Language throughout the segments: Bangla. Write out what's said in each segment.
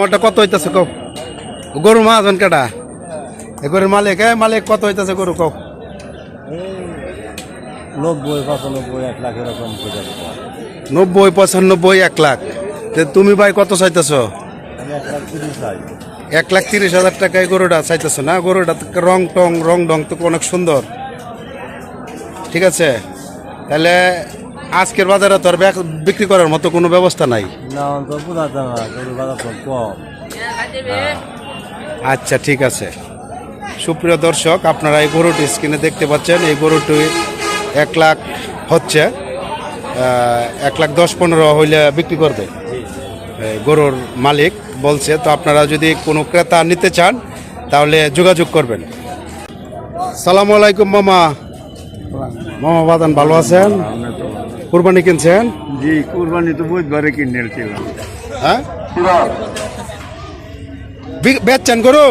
তোমারটা কত হইতাছে কও? গরু মাহাজন কেটা এ গরুর মালিক এ মালিক কত হইতাছে গরু কও? নব্বই পঁচানব্বই এক লাখ এরকম নব্বই পঁচানব্বই এক লাখ। তুমি ভাই কত চাইতেছ? এক লাখ তিরিশ হাজার টাকায় গরুটা চাইতেছ না? গরুটা রং টং রং ডং তো অনেক সুন্দর। ঠিক আছে? তাহলে আজকের বাজারে তো আর বিক্রি করার মতো কোনো ব্যবস্থা নাই। কম। আচ্ছা ঠিক আছে। সুপ্রিয় দর্শক আপনারা এই গরুটি স্ক্রিনে দেখতে পাচ্ছেন। এই গরুটি এক লাখ হচ্ছে এক লাখ দশ পনেরো হইলে বিক্রি করবে। গরুর মালিক বলছে তো আপনারা যদি কোনো ক্রেতা নিতে চান তাহলে যোগাযোগ করবেন। সালাম আলাইকুম মামা। মামা বাদান ভালো আছেন? কুরবানি কিনছেন? জি কুরবানি তো বুধবারে কিনেছিলাম হ্যাঁ? বেচছেন গরু?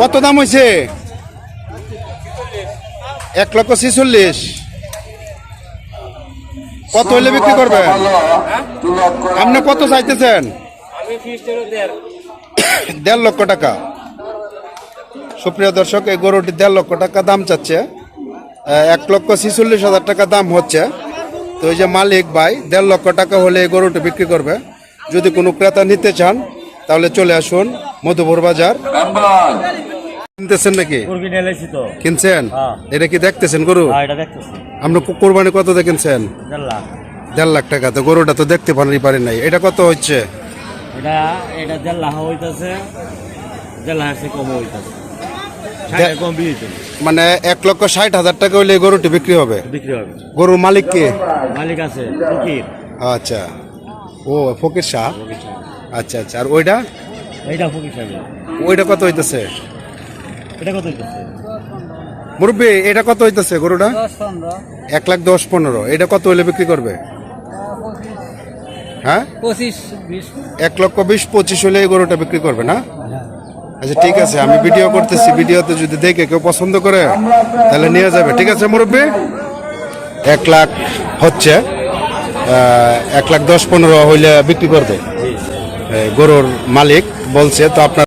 কত দাম হয়েছে এক লক্ষ ছিচল্লিশ। কত হইলে বিক্রি করবেন? আপনি কত চাইতেছেন? দেড় লক্ষ টাকা। সুপ্রিয় দর্শক এই গরুটি দেড় লক্ষ টাকা দাম চাচ্ছে। এক লক্ষ ছিচল্লিশ হাজার টাকা দাম হচ্ছে। তো এই যে মালিক ভাই দেড় লক্ষ টাকা হলে এই গরুটি বিক্রি করবে। যদি কোনো ক্রেতা নিতে চান তাহলে চলে আসুন মধুপুর বাজার। কিনতেছেন নাকি? কিনছেন? হ্যাঁ। এটা কি দেখতেছেন গরু? হ্যাঁ আপনি কোরবানি কত দিয়ে কিনছেন? দেড় লাখ। টাকা। তো গরুটা তো দেখতে পারি পারি নাই। এটা কত হচ্ছে? এটা এটা দেড় লাখ হইতাছে। দেড় লাখ কম হইতাছে। কম মানে এক লক্ষ ষাট হাজার টাকা হলে এই গরুটি বিক্রি হবে? বিক্রি হবে। গরুর মালিক কে? মালিক আছে ফকির। আচ্ছা। ও ফকির শাহ? আচ্ছা আচ্ছা। আর ওইটা? এইটা ফকির সাহেব ওইটা কত হইতেছে? এটা কত হইতাছে? মুরব্বী এটা কত হইতেছে গরুটা? এক লাখ দশ পনেরো। এটা কত হইলে বিক্রি করবে? হ্যাঁ? পঁচিশ বিশ। এক লক্ষ বিশ পঁচিশ হলে এই গরুটা বিক্রি করবে না? আচ্ছা ঠিক আছে, আমি ভিডিও করতেছি ভিডিওতে যদি দেখে কেউ পছন্দ করে, তাহলে নিয়ে যাবে। ঠিক আছে, মুরব্বী? এক লাখ হচ্ছে এক লাখ দশ পনেরো হইলে বিক্রি করবে। গরুর মালিক বলছে, তো আপনার